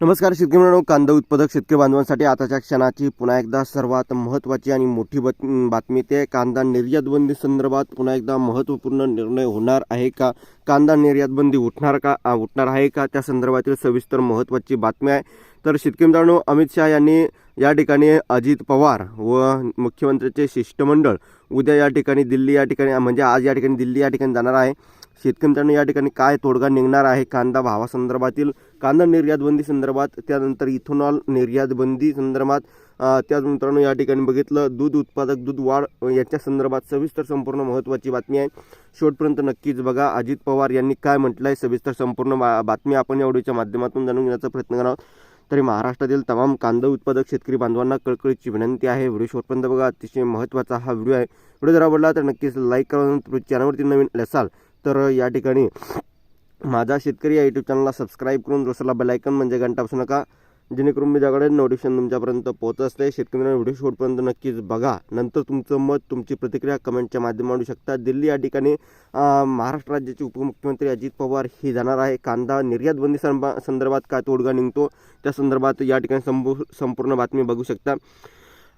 नमस्कार शेतकरी मित्रांनो कांदा उत्पादक शेतकरी बांधवांसाठी आताच्या क्षणाची पुन्हा एकदा सर्वात महत्त्वाची आणि मोठी बातमी ते. कांदा निर्यात बंदी संदर्भात पुन्हा एकदा महत्त्वपूर्ण निर्णय होणार आहे का? कांदा निर्यात बंदी उठणार का? उठणार आहे का? त्या संदर्भातील सविस्तर महत्त्वाची बातमी आहे. तर शेतकरी मित्रांनो अमित शहा यांनी या ठिकाणी अजित पवार व मुख्यमंत्र्यांचे शिष्टमंडळ उद्या या ठिकाणी दिल्ली या ठिकाणी म्हणजे आज या ठिकाणी दिल्ली या ठिकाणी जाणार आहे. शेतकरी मित्रांनो या ठिकाणी काय तोडगा निघणार आहे? कांदा भावासंदर्भातील कांदा निर्यात बंदी संदर्भात त्यानंतर इथेनॉल निर्यात बंदी संदर्भात त्याच मित्रांनो या ठिकाणी बघितलं दूध उत्पादक दूध वाढ याच्या संदर्भात सविस्तर संपूर्ण महत्त्वाची बातमी आहे. शेवटपर्यंत नक्कीच बघा अजित पवार यांनी काय म्हटलं आहे सविस्तर संपूर्ण बातमी आपण या व्हिडिओच्या माध्यमातून जाणून घेण्याचा प्रयत्न करावा तरी महाराष्ट्रातील तमाम कांदा उत्पादक शेतकरी बांधवांना कळकळीची विनंती आहे. व्हिडिओ शेवटपर्यंत बघा अतिशय महत्त्वाचा हा व्हिडिओ आहे. व्हिडिओ जर आवडला तर नक्कीच लाईक करा. चॅनलवरती नवीन असाल तर या ठिकाणी माझा शेतकरी या यूट्यूब चॅनलला सबस्क्राईब करून दुसरा बेलायकन म्हणजे घंटा बसू नका. जेणेकरून मी ज्याकडे नोटिफिकेशन तुमच्यापर्यंत पोहोचत असते. शेतकरी व्हिडिओ शेवटपर्यंत नक्कीच बघा. नंतर तुमचं मत तुमची प्रतिक्रिया कमेंटच्या माध्यमातून शकता. दिल्ली या ठिकाणी महाराष्ट्र राज्याचे उपमुख्यमंत्री अजित पवार हे जाणार आहे. कांदा निर्यात बंदी संदर्भात काय तोडगा निघतो? त्या संदर्भात या ठिकाणी संपू संपूर्ण बातमी बघू शकता.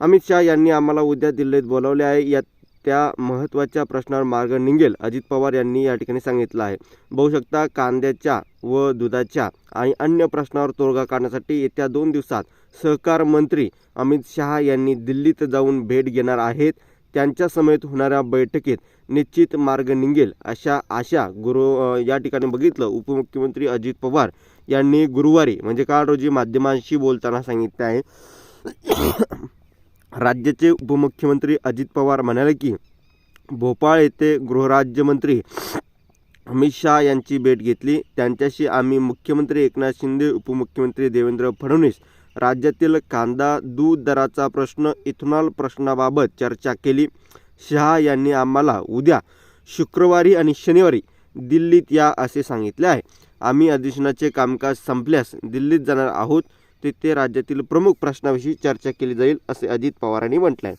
अमित शहा यांनी आम्हाला उद्या दिल्लीत बोलावले आहे. यात त्या महत्त्वाच्या प्रश्नावर मार्ग निघेल अजित पवार यांनी या ठिकाणी सांगितलं आहे. बघू शकता कांद्याच्या व दुधाच्या आणि अन्य प्रश्नावर तोडगा काढण्यासाठी येत्या दोन दिवसात सहकार मंत्री अमित शहा यांनी दिल्लीत जाऊन भेट घेणार आहेत. त्यांच्या समेत होणाऱ्या बैठकीत निश्चित मार्ग निघेल अशा आशा गुरु या ठिकाणी बघितलं. उपमुख्यमंत्री अजित पवार यांनी गुरुवारी म्हणजे काल रोजी माध्यमांशी बोलताना सांगितले आहे. राज्याचे उपमुख्यमंत्री अजित पवार म्हणाले की भोपाळ येथे गृहराज्यमंत्री अमित शहा यांची भेट घेतली. त्यांच्याशी आम्ही मुख्यमंत्री एकनाथ शिंदे उपमुख्यमंत्री देवेंद्र फडणवीस राज्यातील कांदा दूध दराचा प्रश्न इथेनॉल प्रश्नाबाबत चर्चा केली. शहा यांनी आम्हाला उद्या शुक्रवारी आणि शनिवारी दिल्लीत या असे सांगितले आहे. आम्ही अधिवेशनाचे कामकाज संपल्यास दिल्लीत जाणार आहोत. तेथे राज्यातील प्रमुख प्रश्नाविषयी चर्चा केली जाईल असे अजित पवारांनी म्हटलं आहे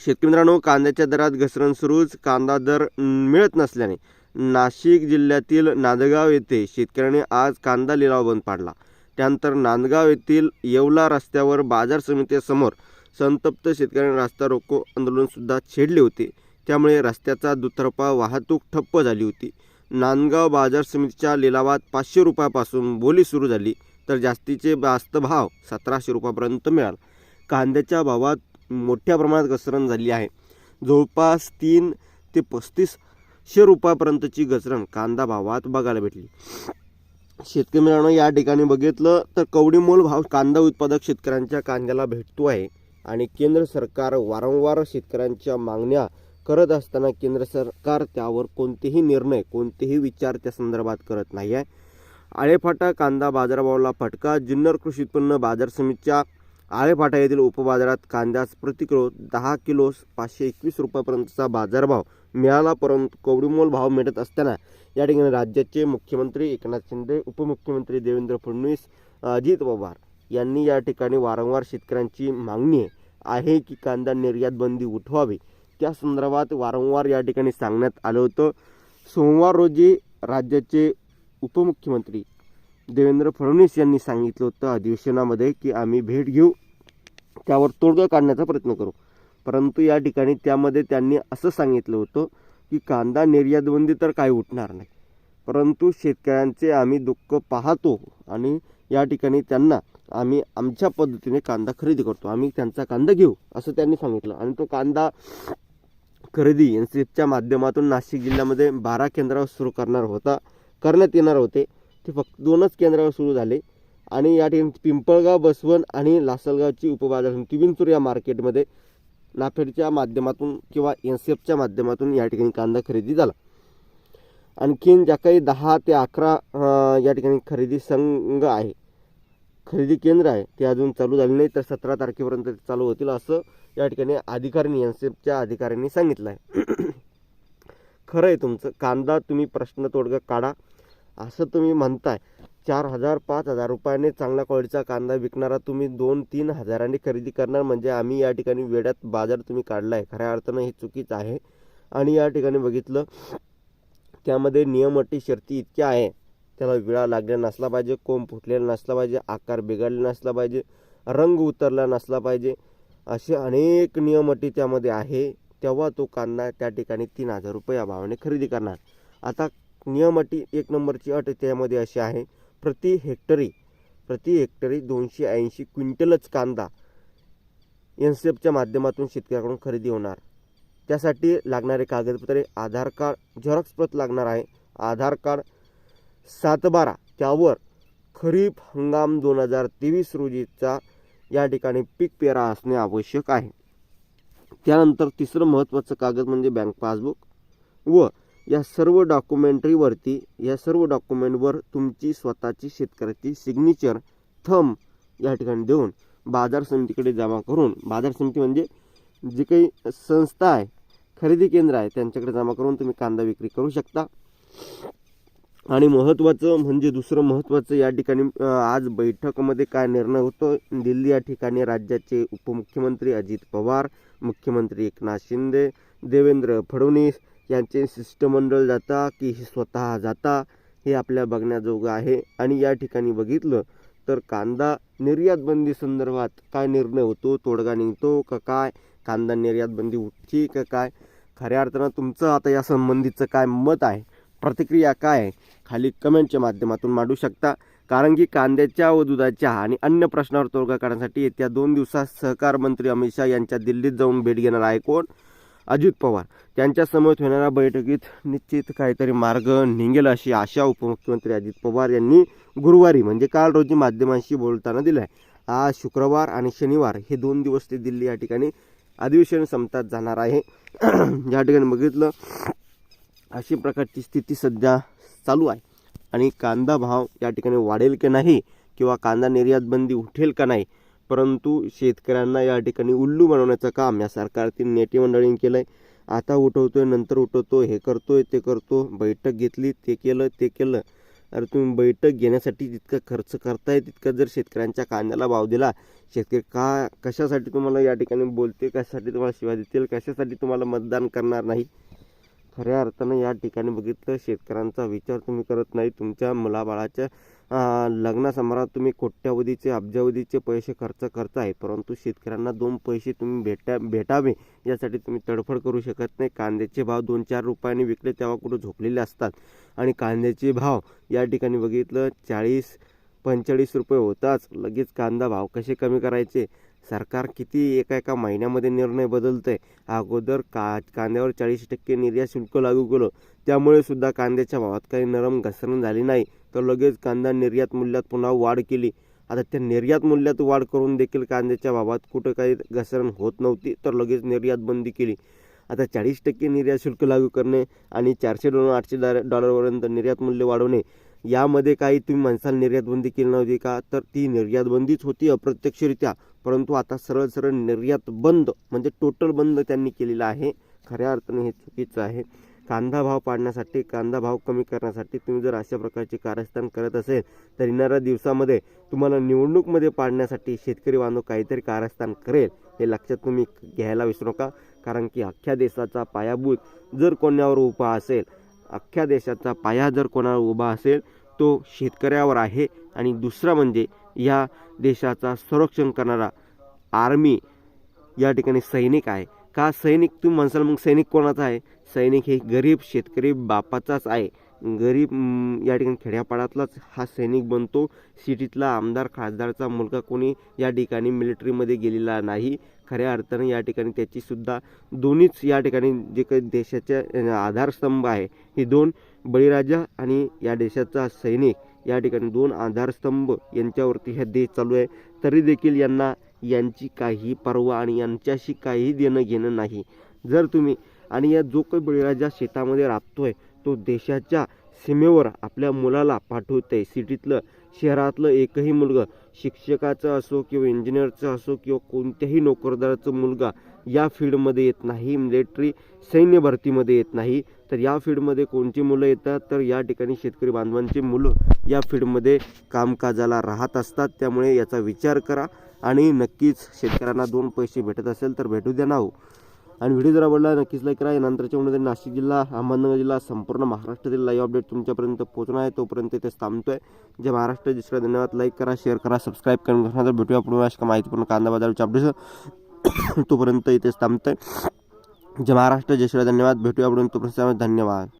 शेतकरी मित्रांनो कांद्याच्या दरात घसरण सुरूच. कांदा दर मिळत नसल्याने नाशिक जिल्ह्यातील नांदगाव येथे शेतकऱ्याने आज कांदा लिलाव बंद पाडला. त्यानंतर नांदगाव येथील येवला रस्त्यावर बाजार समितीसमोर संतप्त शेतकऱ्यांनी रास्ता रोको आंदोलनसुद्धा छेडले होते. त्यामुळे रस्त्याचा दुतर्फा वाहतूक ठप्प झाली होती. नांदगाव बाजार समितीच्या लिलावात पाचशे रुपयापासून बोली सुरू झाली. तर जास्तीचे जास्त भाव सतराशे रुपयापर्यंत मिळाला. कांद्याच्या भावात मोठ्या प्रमाणात घसरण झाली आहे. जवळपास तीन ते पस्तीसशे रुपयापर्यंतची घसरण कांदा भावात बघायला भेटली. शेतकरी मित्रांनो या ठिकाणी बघितलं तर कवडीमोल भाव कांदा उत्पादक शेतकऱ्यांच्या कांद्याला भेटतो आहे आणि केंद्र सरकार वारंवार शेतकऱ्यांच्या मागण्या करत असताना केंद्र सरकार त्यावर कोणतेही निर्णय कोणतेही विचार त्या संदर्भात करत नाही आहे. आळेफाटा कांदा बाजारभावाला फटका जुन्नर कृषी उत्पन्न बाजार समितीच्या आळेफाटा येथील उपबाजारात कांद्यास प्रति किलो दहा किलो पाचशे एकवीस रुपयापर्यंतचा बाजारभाव मिळाला परंतु कवडीमोल भाव मिळत असताना या ठिकाणी राज्याचे मुख्यमंत्री एकनाथ शिंदे उपमुख्यमंत्री देवेंद्र फडणवीस अजित पवार यांनी या ठिकाणी वारंवार शेतकऱ्यांची मागणी आहे की कांदा निर्यात बंदी उठवावी. त्या संदर्भात वारंवार या ठिकाणी सांगण्यात आलं होतं. सोमवार रोजी राज्याचे उपमुख्यमंत्री देवेंद्र फडणवीस यांनी सांगितलं होतं अधिवेशनामध्ये की आम्ही भेट घेऊ त्यावर तोडगा काढण्याचा प्रयत्न करू. परंतु या ठिकाणी त्यामध्ये त्यांनी असं सांगितलं होतं की कांदा निर्यात बंदी तर काही उठणार नाही. परंतु शेतकऱ्यांचे आम्ही दुःख पाहतो आणि या ठिकाणी त्यांना आम्ही आमच्या पद्धतीने कांदा खरेदी करतो. आम्ही त्यांचा कांदा घेऊ असं त्यांनी सांगितलं. आणि तो कांदा खरेदी एन सी एफच्या माध्यमातून नाशिक जिल्ह्यामध्ये बारा केंद्रावर सुरू करणार होता. करण्यात येणार होते. ते फक्त दोनच केंद्रावर सुरू झाले. आणि या ठिकाणी पिंपळगाव बसवण आणि लासलगावची उपबाजार समिती विंचूर या मार्केटमध्ये नाफेडच्या माध्यमातून किंवा एन सी एफच्या माध्यमातून या ठिकाणी कांदा खरेदी झाला. आणखीन ज्या काही दहा ते अकरा या ठिकाणी खरेदी संघ आहे खरेदी केंद्र आहे ते अजून चालू झाले नाही तर सतरा तारखेपर्यंत ते चालू होतील असं या ठिकाणी अधिकाऱ्यांनी एन सी एफच्या अधिकाऱ्यांनी सांगितलं आहे. खरं आहे तुमचं. कांदा तुम्ही प्रश्न तोडगा काढा. असं तुम्ही म्हणताय. चार हजार पाच हजार रुपयाने चांगल्या क्वालिटीचा कांदा विकणारा तुम्ही दोन तीन हजारांनी खरेदी करणार. म्हणजे आम्ही या ठिकाणी वेड्यात बाजार तुम्ही काढला आहे खऱ्या अर्थानं हे चुकीचं आहे. आणि या ठिकाणी बघितलं त्यामध्ये नियम अटी शर्ती इतक्या आहे. त्याला विळा लागलेला नसला पाहिजे कोंब फुटलेला नसला पाहिजे आकार बिघडलेला नसला पाहिजे रंग उतरला नसला पाहिजे असे अनेक नियम अटी त्यामध्ये आहे. तेव्हा तो कांदा त्या ठिकाणी तीन हजार रुपये या भावाने खरेदी करणार. आता नियम अटी एक नंबरची अट त्यामध्ये अशी आहे. प्रति हेक्टरी प्रति हेक्टरी दोनशे ऐंशी क्विंटलच कांदा एन सी एफच्या माध्यमातून शेतकऱ्याकडून खरेदी होणार. त्यासाठी लागणारे कागदपत्रे आधार कार्ड झेरॉक्स प्रत लागणार आहे. आधार कार्ड सातबारा त्यावर खरीप हंगाम दोन हजार तेवीस रोजीचा या ठिकाणी पीक पेरा असणे आवश्यक आहे. त्यानंतर तिसरं महत्त्वाचं कागद म्हणजे बँक पासबुक व या सर्व डॉक्युमेंटरीवरती या सर्व डॉक्युमेंटवर तुमची स्वतःची शेतकऱ्याची सिग्नेचर थंब या ठिकाणी देऊन बाजार समितीकडे जमा करून बाजार समिती म्हणजे जी काही संस्था आहे खरेदी केंद्र आहे त्यांच्याकडे जमा करून तुम्ही कांदा विक्री करू शकता. आणि महत्त्वाचं म्हणजे दुसरं महत्त्वाचं या ठिकाणी आज बैठकमध्ये काय निर्णय होतो? दिल्ली या ठिकाणी राज्याचे उपमुख्यमंत्री अजित पवार मुख्यमंत्री एकनाथ शिंदे देवेंद्र फडणवीस यांचे शिष्टमंडळ जाता की हे स्वतः जाता हे आपल्या बघण्याजोगं आहे. आणि या ठिकाणी बघितलं तर कांदा निर्यात बंदी संदर्भात काय निर्णय होतो? तोडगा निघतो का काय? कांदा निर्यात बंदी उठची का काय? खऱ्या अर्थानं तुमचं आता या संबंधीचं काय मत आहे? प्रतिक्रिया काय आहे? खाली कमेंटच्या माध्यमातून मांडू शकता. कारण की कांद्याच्या व दुधाच्या आणि अन्य प्रश्नावर तोडगा काढण्यासाठी येत्या दोन दिवसात सहकार मंत्री अमित शहा यांच्या दिल्लीत जाऊन भेट घेणार आहे कोण? अजित पवार. त्यांच्यासमोर होणाऱ्या बैठकीत निश्चित काहीतरी मार्ग निघेल अशी आशा उपमुख्यमंत्री अजित पवार यांनी गुरुवारी म्हणजे काल रोजी माध्यमांशी बोलताना दिलं आहे आज शुक्रवार आणि शनिवार हे दोन दिवस ते दिल्ली या ठिकाणी अधिवेशन संपतात जाणार आहे. या ठिकाणी बघितलं अशी प्रकारची स्थिती सध्या चालू आहे. आणि कांदा भाव या ठिकाणी वाढेल की नाही किंवा कांदा निर्यात बंदी उठेल का नाही परंतु शेतकऱ्यांना या ठिकाणी उल्लू बनवण्याचं काम या सरकारतील नेते मंडळींनी केलं आहे आता उठवतोय नंतर उठवतो हे करतोय ते करतो. बैठक घेतली ते केलं ते केलं. अरे तुम्ही बैठक घेण्यासाठी जितका खर्च करताय तितका जर शेतकऱ्यांच्या कांद्याला भाव दिला शेतकरी का कशासाठी तुम्हाला या ठिकाणी बोलते कशासाठी तुम्हाला शिवाय देतील कशासाठी तुम्हाला मतदान करणार नाही? खऱ्या अर्थानं या ठिकाणी बघितलं शेतकऱ्यांचा विचार तुम्ही करत नाही. तुमच्या मुलाबाळाच्या लग्नासमारंभात तुम्ही कोट्यावधीचे अब्जावधीचे पैसे खर्च करताय परंतु शेतकऱ्यांना दोन पैसे तुम्ही भेटा भेटावे यासाठी तुम्ही तडफड करू शकत नाही. कांद्याचे भाव दोन चार रुपयांनी विकले तेव्हा कुठं झोपलेले असतात. आणि कांद्याचे भाव या ठिकाणी बघितलं चाळीस पंचेचाळीस रुपये होताच. लगेच कांदा भाव कसे कमी करायचे? सरकार किती एका एका महिन्यामध्ये निर्णय बदलतंय. अगोदर का कांद्यावर चाळीस टक्के निर्यात शुल्क लागू केलं. त्यामुळे सुद्धा कांद्याच्या भावात काही नरम घसरण झाली नाही. तर लगेच कांदा निर्यात मूल्यात पुन्हा वाढ केली. आता त्या निर्यात मूल्यात वाढ करून देखील कांद्याच्या भावात कुठं काही घसरण होत नव्हती तर लगेच निर्यात बंदी केली. आता चाळीस टक्के निर्यात शुल्क लागू करणे आणि चारशे डॉलर आठशे डॉलर डॉलरपर्यंत निर्यात मूल्य वाढवणे यामध्ये काही तुम्ही म्हणसाल निर्यात बंदी केली नव्हती का? तर ती निर्यात बंदीच होती अप्रत्यक्षरित्या. परंतु आता सरळ सरळ निर्यात बंद म्हणजे टोटल बंद त्यांनी केलेला आहे. खऱ्या अर्थाने हे चुकीचं आहे. कांदा भाव पाडण्यासाठी कांदा भाव कमी करण्यासाठी तुम्ही जर अशा प्रकारचे कारस्थान करत असेल तर येणाऱ्या दिवसामध्ये तुम्हाला निवडणूकमध्ये पाडण्यासाठी शेतकरी बांधव काहीतरी कारस्थान करेल हे लक्षात तुम्ही घ्यायला विसरू नका. कारण की अख्ख्या देशाचा पायाभूत जर कोणावर उभा असेल अख्ख्या देशाचा पाया जर कोणावर उभा असेल तो शेतकऱ्यावर आहे. आणि दुसरा म्हणजे या देशाचा संरक्षण करणारा आर्मी या ठिकाणी सैनिक आहे. का सैनिक? तुम्ही म्हणसाल मग सैनिक कोणाचा आहे? सैनिक हे गरीब शेतकरी बापाचाच आहे. गरीब या ठिकाणी खेड्यापाड्यातलाच हा सैनिक बनतो. सिटीतला आमदार खासदारचा मुलगा कोणी या ठिकाणी मिलिटरीमध्ये गेलेला नाही. खऱ्या अर्थाने या ठिकाणी त्याचीसुद्धा दोन्हीच या ठिकाणी जे काही देशाच्या आधारस्तंभ आहे हे दोन बळीराजा आणि या देशाचा सैनिक या ठिकाणी दोन आधारस्तंभ यांच्यावरती हे देश चालू आहे. तरी देखील यांना यांची काही पर्वा आणि यांच्याशी काही देणं घेणं नाही. जर तुम्ही आणि या जो काही बळीराजा शेतामध्ये राबतोय तो देशाच्या सीमेवर आपल्या मुलाला पाठवते सिटीतलं शहरातलं एकही मुलगा शिक्षकाचं असो किंवा इंजिनियरचं असो किंवा कोणत्याही नोकरदाराचं मुलगा या फील्डमध्ये येत नाही मिलिटरी सैन्य भरतीमध्ये येत नाही. तर या फील्डमध्ये कोणती मुलं येतात? तर या ठिकाणी शेतकरी बांधवांची मुलं या फील्डमध्ये कामकाजाला राहत असतात. त्यामुळे याचा विचार करा आणि नक्कीच शेतकऱ्यांना दोन पैसे भेटत असेल तर भेटू द्या ना हो. आणि व्हिडिओ जर आवडला नक्कीच लाईक करा. नंतरच्या व्हिडिओ नाशिक जिल्हा अहमदनगर जिल्हा संपूर्ण महाराष्ट्रातील लाईव्ह अपडेट तुमच्यापर्यंत पोहोचणार आहे. तोपर्यंत इथे थांबतोय. जे महाराष्ट्र दुसरा धन्यवाद. लाईक करा शेअर करा सबस्क्राईब करून भेटूया पुढे अशा माहितीपूर्ण कांदा बाजारच्या अपडेट तोपर्यंत इथेच थांबतोय. जय महाराष्ट्र जय श्री धन्यवाद. भेटूया पुढे तोपर्यंत धन्यवाद.